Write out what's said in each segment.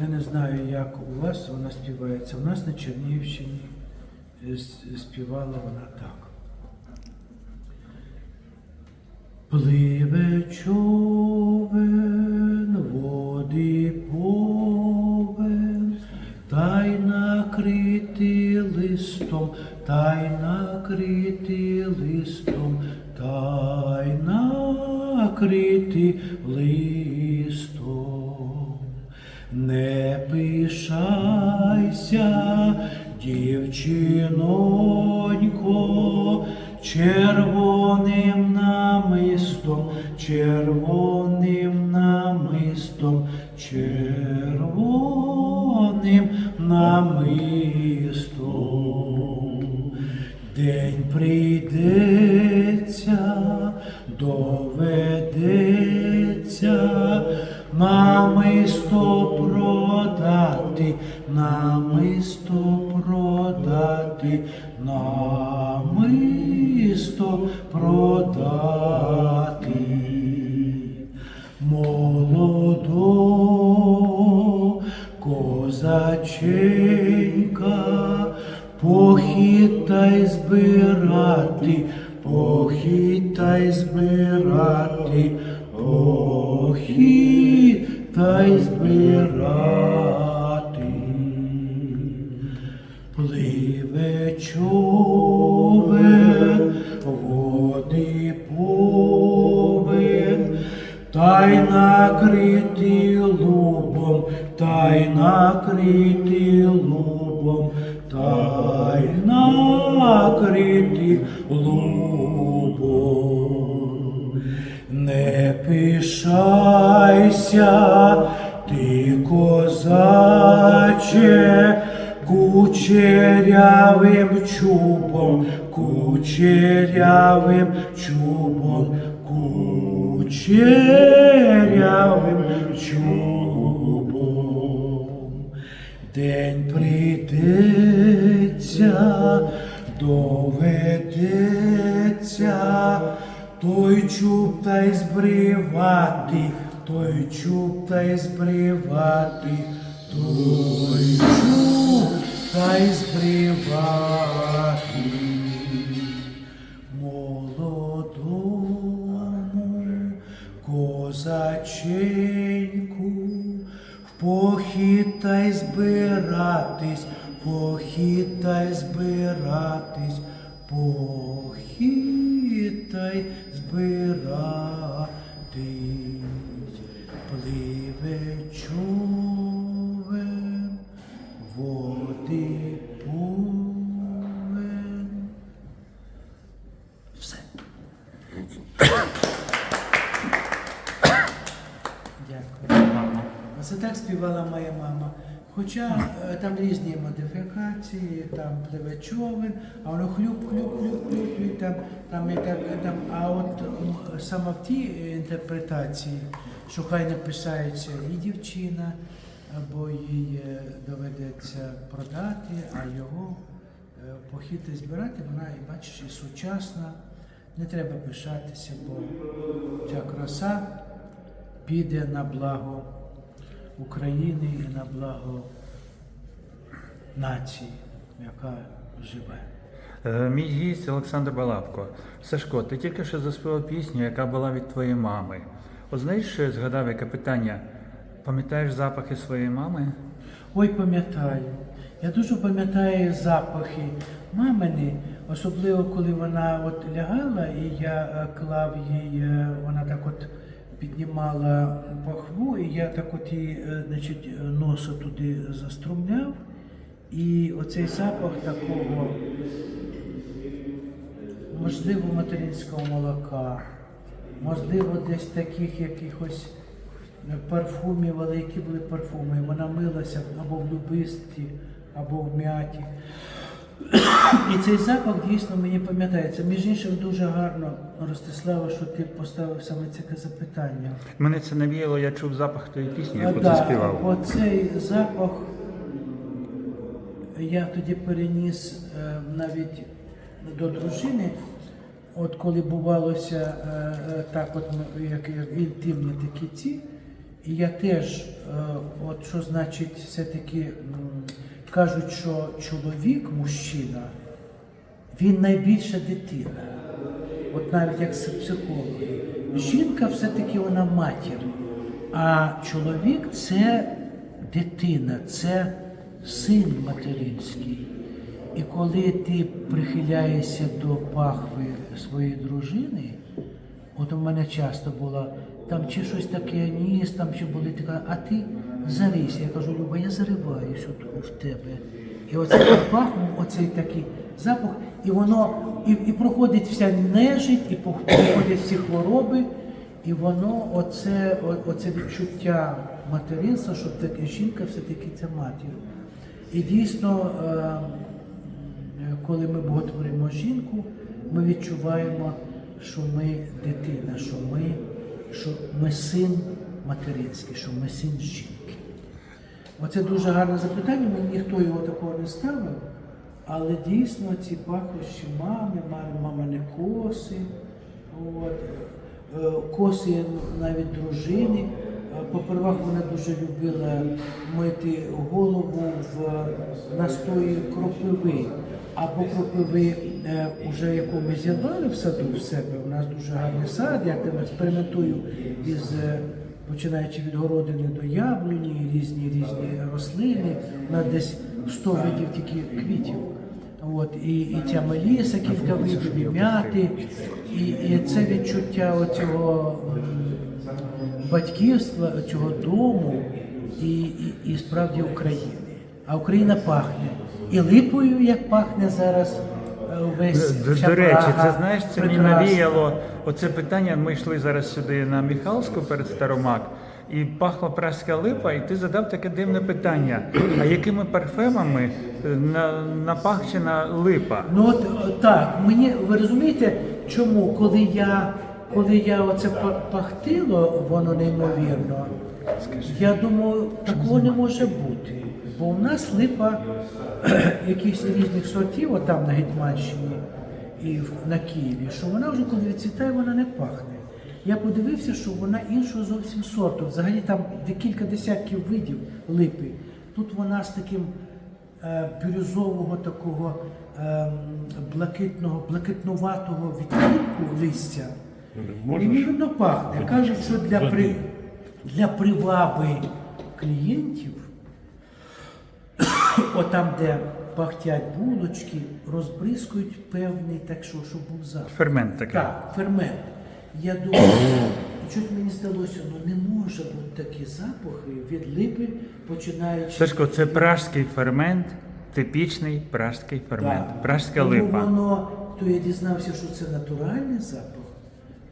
Я не знаю, як у вас вона співається. У нас на Чернігівщині е, співала вона так. Пливе човен, води повен, та й накритий листом, та й накритий листом, та й накритий листом. Не пишайся, дівчинонько, червоним намистом, червоним й накритий лубом, та й накритий лубом, та й накритий лубом. Не пишайся, ти козаче, кучерявим чубом, кучерявим чубом, кучерявим День прийдеться, доведеться, той чуб та й збривати, той чуб та й збривати, той чуб та й збривати. Молодому козаченьку, в похід та й збиратись, похитай збиратись, похитай збиратись, пливе човен, Хоча е, там різні модифікації, там пливе човен, а воно хлюп, хлюп, хлюп, хлюп, і там, там, і так, там, а от саме в тій інтерпретації, що хай не писається і дівчина, або їй е, доведеться продати, а його е, похити збирати, вона, і бачиш, і сучасна. Не треба пишатися, бо ця краса піде на благо України і на благо нації, яка живе. Е, Мій гість Олександр Балабко. Сашко, ти тільки що заспівав пісню, яка була від твоєї мами. От знаєш, що я згадав, яке питання? Пам'ятаєш запахи своєї мами? Ой, пам'ятаю. Я дуже пам'ятаю запахи мамини, особливо коли вона от лягала, і я е, клав їй, е, вона так от піднімала пахву, і я так от е, значить, носа туди заструмляв. І оцей запах такого, можливо, материнського молока, можливо, десь таких якихось парфумів, але які були парфуми. Вона милася або в любисті, або в м'яті. І цей запах дійсно мені пам'ятається. Між іншим, дуже гарно, Ростислава, що ти поставив саме це запитання. Мене це навіяло, я чув запах тої пісні, яку ти співав. Оцей запах я тоді переніс е, навіть до дружини. от коли бувалося е, е, так, от ми- як інтимні такі ці, і я теж, от що значить, все-таки кажуть, що чоловік, мужчина, він найбільша дитина. От навіть як психологи. Жінка все-таки вона матір, а чоловік це дитина, це син материнський. І коли ти прихиляєшся до пахви своєї дружини, от у мене часто було, там чи щось таке ніс, там чи були така, а ти зарися. Я кажу, Люба, я зариваюсь от в тебе. І оцей запах, оцей такий запах, і воно і, і проходить вся нежить, і проходять всі хвороби, і воно, оце, оце відчуття материнства, що таке жінка все-таки це матір. І дійсно, е, коли ми боготворимо жінку, ми відчуваємо, що ми дитина, що ми, що ми син материнський, що ми син жінки. Оце дуже гарне запитання, мені ніхто його такого не ставив. Але дійсно ці пахощі мами, мами, мамини коси, от, е, коси навіть дружини. Е, Попервах вона дуже любила мити голову в настої кропиви. Або кропиви, е, уже яку ми зірвали в саду в себе. У нас дуже гарний сад, я там експериментую із е, починаючи від городини до яблуні, різні різні рослини, на десь 100 видів тільки квітів. От, і, і ця меліса, кілька видів, і м'яти, і, і це відчуття оцього батьківства, цього дому і, і, і справді України. А Україна пахне. І липою, як пахне зараз е, весь До, до речі, це знаєш, це мені навіяло оце питання. Ми йшли зараз сюди на Міхалську перед Старомак, і пахла пражська липа, і ти задав таке дивне питання: а якими парфемами е, напахчена липа? Ну от е, так, мені ви розумієте, чому, коли я коли я оце па- пахтило, воно неймовірно, я думаю, такого не може бути. Бо у нас липа якихось різних сортів, отам на Гетьманщині і на Києві, що вона вже коли відцвітає, вона не пахне. Я подивився, що вона іншого зовсім сорту. Взагалі там декілька десятків видів липи. Тут вона з таким е, бірюзового такого ем, блакитного, блакитнуватого відтінку листя. І видно пахне. Кажуть, що для, при, для приваби клієнтів, отам, де пахтять булочки, розбризкують певний, так що, щоб був запах. Фермент такий. Так, фермент. Я думаю, чуть мені здалося, ну не може бути такі запахи від липи, починаючи. Сашко, це пражський фермент, типічний пражський фермент, Так. пражська Тому липа. Воно, то я дізнався, що це натуральний запах,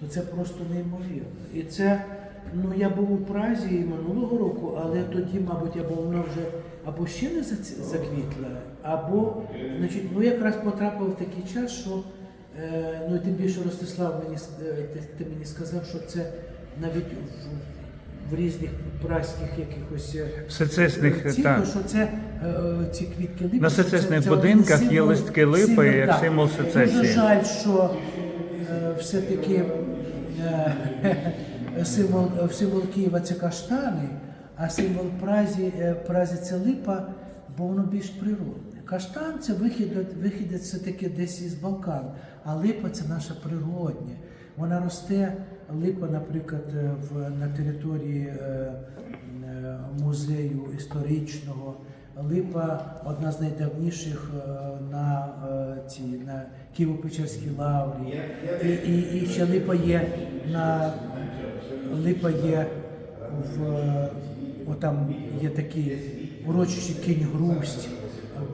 то це просто неймовірно. І це, ну я був у Празі і минулого року, але тоді, мабуть, або воно вже або ще не заквітла, або, значить, ну якраз потрапив в такий час, що е, ну і тим більше Ростислав мені е, ти, ти мені сказав, що це навіть в, в різних празьких якихось. е, Сецесних, так. що це е, ці квітки липи. На що сецесних це- це будинках один є листки липи, як так. символ сецесії. Дуже жаль, що е, все-таки символ, е, символ Києва це каштани, а символ Празі, е, Празі це липа, бо воно більш природне. Каштан це вихід, вихід це таки десь із Балкан, а липа це наша природня. Вона росте, липа, наприклад, е, в, на території е, е, музею історичного. Липа одна з найдавніших е, на е, ці на Києво-Печерській лаврі. І, і, і ще липа є на липа є в е, отам є такі урочищі кінь грусть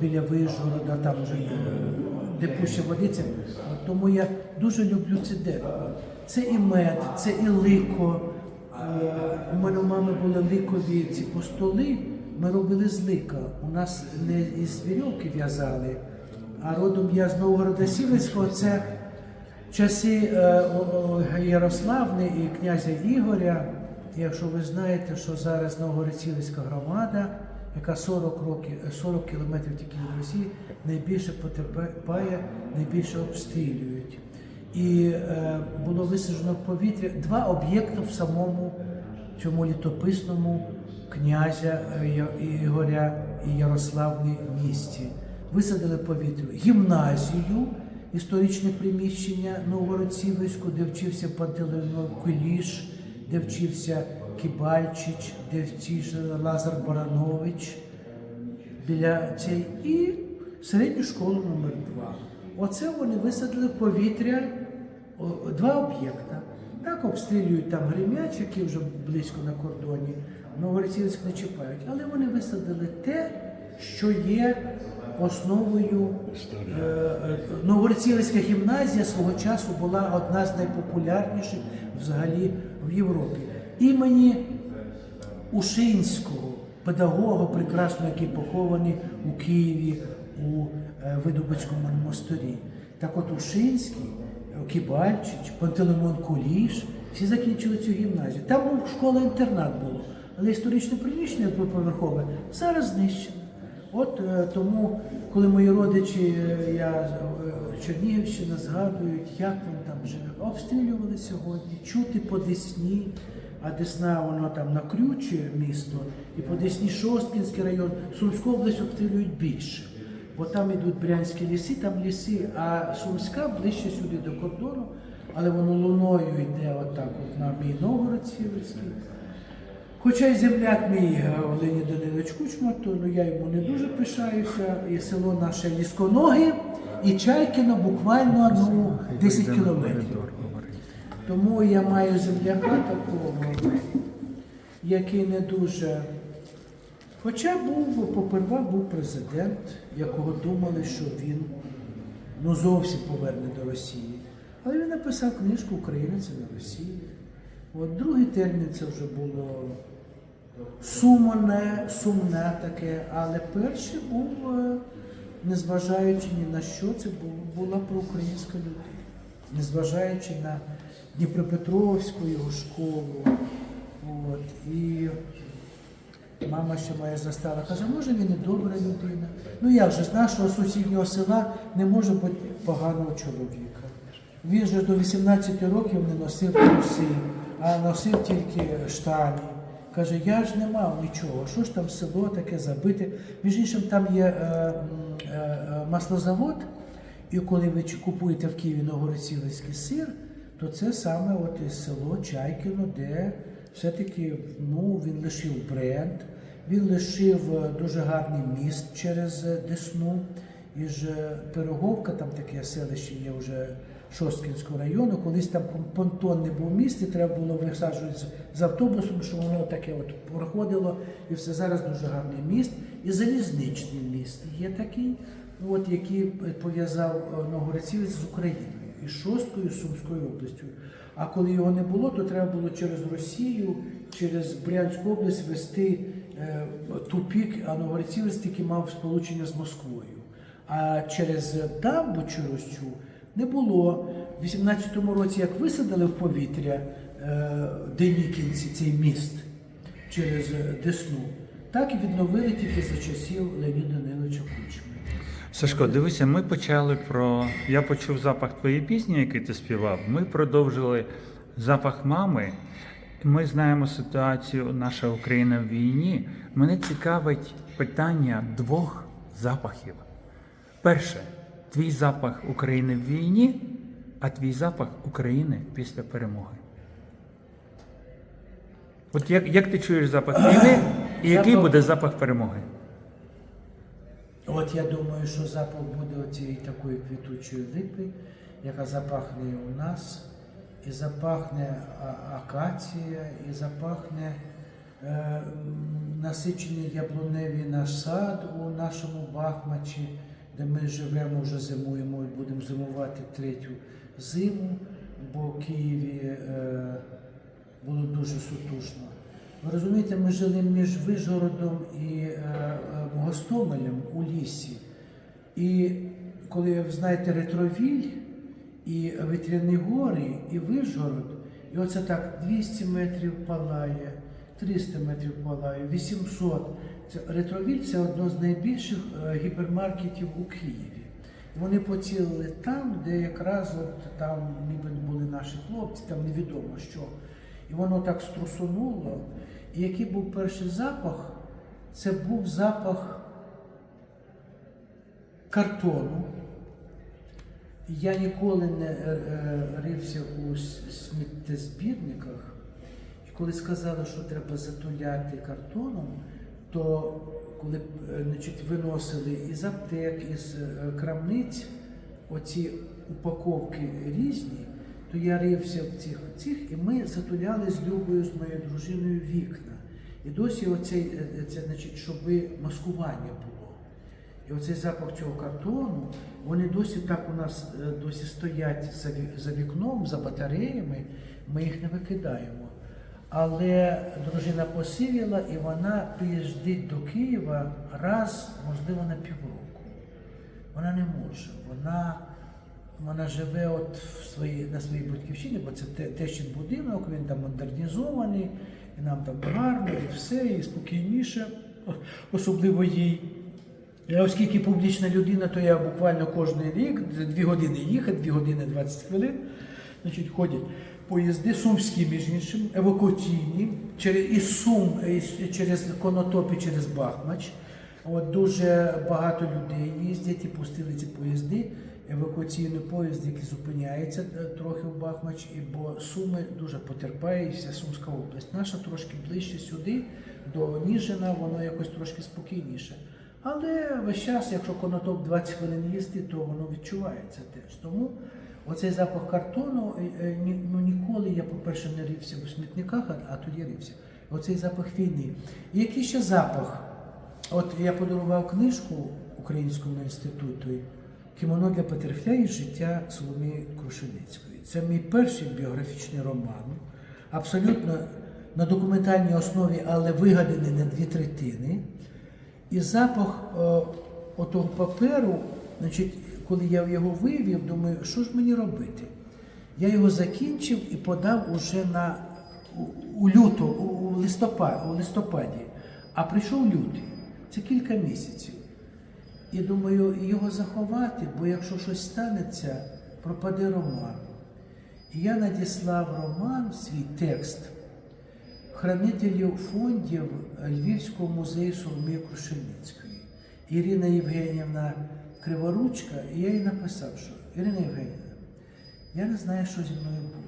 біля Вижгорода, там вже де пуща водиця. Тому я дуже люблю це дерево. Це і мед, це і лико. У мене у мами були ликові ці постоли, ми робили з лика. У нас не із вірьовки в'язали, а родом я з Новгорода Сіверського. Це часи е, Ярославни і князя Ігоря. Якщо ви знаєте, що зараз Новгород-Сіверська громада, яка 40 років, 40 кілометрів тільки від Росії, найбільше потерпає, найбільше обстрілюють. і е, було висаджено в повітря два об'єкти в самому цьому літописному князя е, Ігоря і Ярославні місті. Висадили повітря гімназію, історичне приміщення Новгород-Сіверську, де вчився Пантелеймон Куліш, де вчився Кібальчич, де вчився Лазар Баранович біля цієї і середню школу номер 2 Оце вони висадили повітря два об'єкта. Так обстрілюють там Гремяч, які вже близько на кордоні. Новгородцівськ не чіпають. Але вони висадили те, що є основою. Е, е, Новгородцівська гімназія свого часу була одна з найпопулярніших взагалі в Європі. Імені Ушинського, педагога прекрасного, який похований у Києві у е, Видубицькому монастирі. Так от Ушинський, Кібальчич, Пантелеймон Куліш, всі закінчили цю гімназію. Там школа-інтернат було, але історичне приміщення двоповерхове зараз знищено. От е, тому, коли мої родичі, е, я е, Чернігівщина згадують, як вони там живе, обстрілювали сьогодні, чути по Десні, а Десна воно там на місто, і по Десні Шосткінський район, Сумську область обстрілюють більше. Бо там йдуть брянські ліси, там ліси, а Сумська ближче сюди до кордону, але воно луною йде отак, от на мій Новгород Сіверський. Хоча й земляк мій е, Леонід Данилович Кучма, то ну, я йому не дуже пишаюся. І село наше Лісконоги, і Чайкіно буквально ну, 10 кілометрів. Тому я маю земляка такого, який не дуже. Хоча був, поперва був президент, якого думали, що він ну, зовсім поверне до Росії. Але він написав книжку Україна це не Росія. От другий термін це вже було сумне, сумне таке, але перший був, е, незважаючи ні на що, це була проукраїнська людина, незважаючи на Дніпропетровську його школу. От, і мама ще моя застала, каже, може він і добра людина. Ну як же, з нашого сусіднього села не може бути поганого чоловіка. Він же до 18 років не носив труси, а носив тільки штані. Каже, я ж не мав нічого. Що ж там село таке забите? Між іншим, там є е, е, е, маслозавод, і коли ви купуєте в Києві Новгород-Сіверський сир, то це саме от із село Чайкіно, де все-таки ну, він лишив бренд, він лишив е, дуже гарний міст через е, Десну. І ж Пироговка, там таке селище є вже Шосткінського району. Колись там понтон не був міст, і треба було висаджувати з- автобусом, щоб воно таке от проходило. І все зараз дуже гарний міст. І залізничний міст є такий, от, який пов'язав е, Новгородцівець з Україною і Шосткою, і Сумською областю. А коли його не було, то треба було через Росію, через Брянську область вести е, тупік, а Новгородцівець тільки мав сполучення з Москвою. А через дамбу цю не було. В 18-му році, як висадили в повітря е, Денікінці цей міст через е, Десну, так і відновили тільки за часів Леоніда Даниловича Кучми. Сашко, дивися, ми почали про. Я почув запах твоєї пісні, який ти співав. Ми продовжили запах мами. Ми знаємо ситуацію наша Україна в війні. Мене цікавить питання двох запахів. Перше, твій запах України в війні, а твій запах України після перемоги. От як, як ти чуєш запах війни, і який Запах- буде запах перемоги? От я думаю, що запах буде оцієї такої квітучої липи, яка запахне у нас, і запахне акація, і запахне е, насичений яблуневий наш сад у нашому Бахмачі, де ми живемо, вже зимуємо і будемо зимувати третю зиму, бо в Києві е, було дуже сутужно. Ви розумієте, ми жили між Вижгородом і е, е, Гостомелем у лісі. І коли знаєте ретровіль, і Вітряні гори, і Вижгород, і оце так 200 метрів палає, 300 метрів палає, 800. Це, ретровіль це одно з найбільших е, гіпермаркетів у Києві. Вони поцілили там, де якраз от там ніби були наші хлопці, там невідомо що. І воно так струсунуло. І який був перший запах, це був запах картону. Я ніколи не е, е, рився у сміттєзбірниках. І коли сказали, що треба затуляти картоном, то коли е, значить, виносили із аптек, із е, крамниць оці упаковки різні, то я рився в цих цих, і ми затуляли з Любою, з моєю дружиною вікна. І досі оцей, е, це, значить, щоб маскування було. І оцей запах цього картону, вони досі так у нас досі стоять за вікном, за батареями, ми їх не викидаємо. Але дружина посивіла і вона приїздить до Києва раз, можливо, на півроку. Вона не може. Вона, вона живе от в своїй, на своїй батьківщині, бо це те- тещин будинок, він там модернізований, і нам там гарно, і все, і спокійніше, особливо їй. Я оскільки публічна людина, то я буквально кожен рік, дві години їхати, дві години 20 хвилин, значить, ходять поїзди, сумські, між іншим, евакуаційні, із Сум, із- через Конотоп і через Бахмач. От дуже багато людей їздять і пустили ці поїзди. Евакуаційний поїзд, який зупиняється е, трохи в Бахмач, бо Суми дуже потерпає, і вся Сумська область. Наша трошки ближче сюди, до Ніжина, воно якось трошки спокійніше. Але весь час, якщо конотоп 20 хвилин їсти, то воно відчувається теж. Тому оцей запах картону, е, е, ну ніколи я, по-перше, не рився у смітниках, а, тоді рився. Оцей запах війни. І який ще запах? От я подарував книжку Українському інституту Кімоно для Петерфля життя Соломії Крушеницької. Це мій перший біографічний роман, абсолютно на документальній основі, але вигаданий на дві третини. І запах е, отого паперу, значить, коли я його вивів, думаю, що ж мені робити? Я його закінчив і подав уже на у, у люто, у, у, листопад, у листопаді. А прийшов лютий. Це кілька місяців. І думаю, його заховати, бо якщо щось станеться, пропаде роман. І я надіслав роман, свій текст, хранителів фондів Львівського музею Соломії Крушельницької. Ірина Євгенівна Криворучка, і я їй написав, що Ірина Євгенівна, я не знаю, що зі мною буде.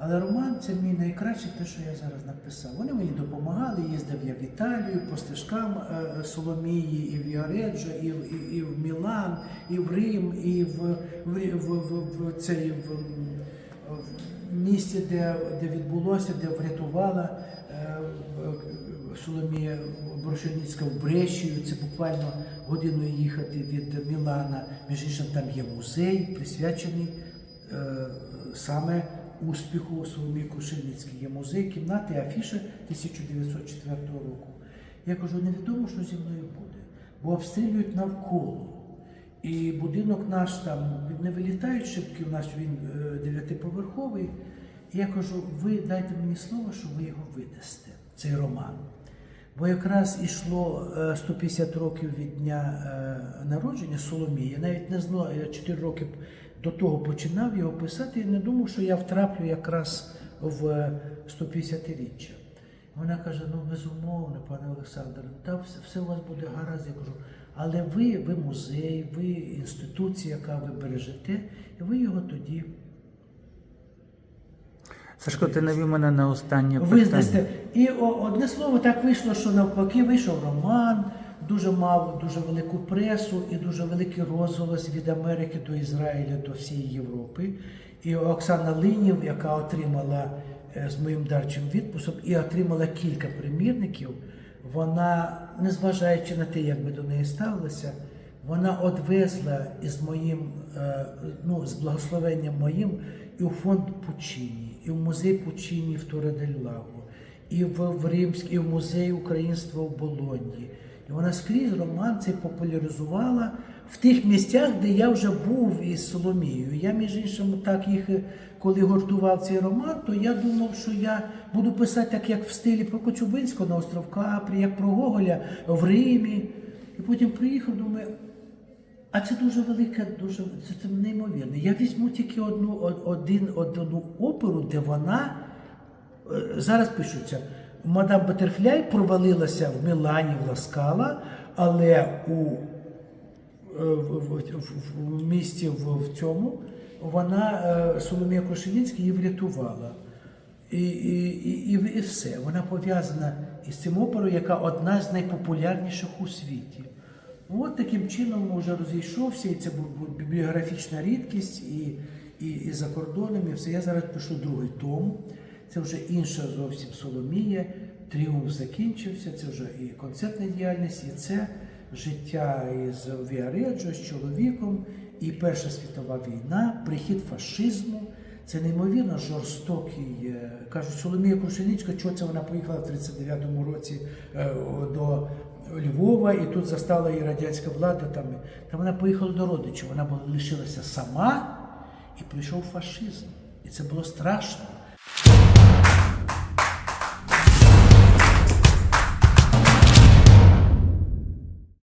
Але роман це мій найкраще те, що я зараз написав. Вони мені допомагали, їздив я в Італію по стежкам е, Соломії, і в Яреджо, і, в- і, і в Мілан, і в Рим, і в, в, в, в, в, цей, в, в місті, де, де відбулося, де врятувала е, Соломія Брошеніцька в Брешію. Це буквально годину їхати від Мілана. Між іншим, там є музей, присвячений е, саме успіху Соломії Крушельницькій. Є музей, кімнати, афіша 1904 року. Я кажу, невідомо, що зі мною буде, бо обстрілюють навколо. І будинок наш там не вилітають шибки, у нас він е, дев'ятиповерховий. Я кажу, ви дайте мені слово, що ви його видасте, цей роман. Бо якраз ішло е, 150 років від дня е, народження Соломії. Я навіть не знаю, я 4 роки до того починав його писати і не думав, що я втраплю якраз в 150-річчя. Вона каже: ну безумовно, пане Олександре, та все, все у вас буде гаразд. Я кажу, але ви, ви музей, ви інституція, яка ви бережете, і ви його тоді Сашко, ти навів мене на останнє питання. визнасте. І одне слово так вийшло, що навпаки вийшов роман, дуже мав дуже велику пресу і дуже великий розголос від Америки до Ізраїля до всієї Європи. І Оксана Линів, яка отримала е, з моїм дарчим відпуском і отримала кілька примірників, вона, незважаючи на те, як ми до неї ставилися, вона одвезла із моїм, е, ну, з благословенням моїм і у фонд Пучині, і в музей Пучині в Торе-дель-Лаго, і в, Римський, і в музей українства в Болоньї. І вона скрізь роман цей популяризувала в тих місцях, де я вже був із Соломією. Я, між іншим, так їх, е, коли гуртував цей роман, то я думав, що я буду писати так, як в стилі про Коцюбинського на остров Капрі, як про Гоголя в Римі. І потім приїхав, думаю, А це дуже велика, дуже це, це неймовірно. Я візьму тільки одну, один, одну оперу, де вона е, зараз пишуться. Мадам Батерфляй провалилася в Мілані, в Ласкала, але у е, в, в, в, місті в, в цьому вона е, Соломія Кошелінська її врятувала. І, і, і, і все. Вона пов'язана із цим оперою, яка одна з найпопулярніших у світі. От таким чином вже розійшовся, і це бібліографічна рідкість, і, і, і за кордоном, і все. Я зараз пишу другий том. Це вже інша зовсім Соломія. Тріумф закінчився, це вже і концертна діяльність, і це життя із Віареджо, з чоловіком, і Перша світова війна, прихід фашизму. Це неймовірно жорстокий. е, Кажуть, Соломія Крушеницька, чого це вона поїхала в 39-му році е, до Львова, і тут застала її радянська влада. Там, там вона поїхала до родичів, вона лишилася сама, і прийшов фашизм. І це було страшно.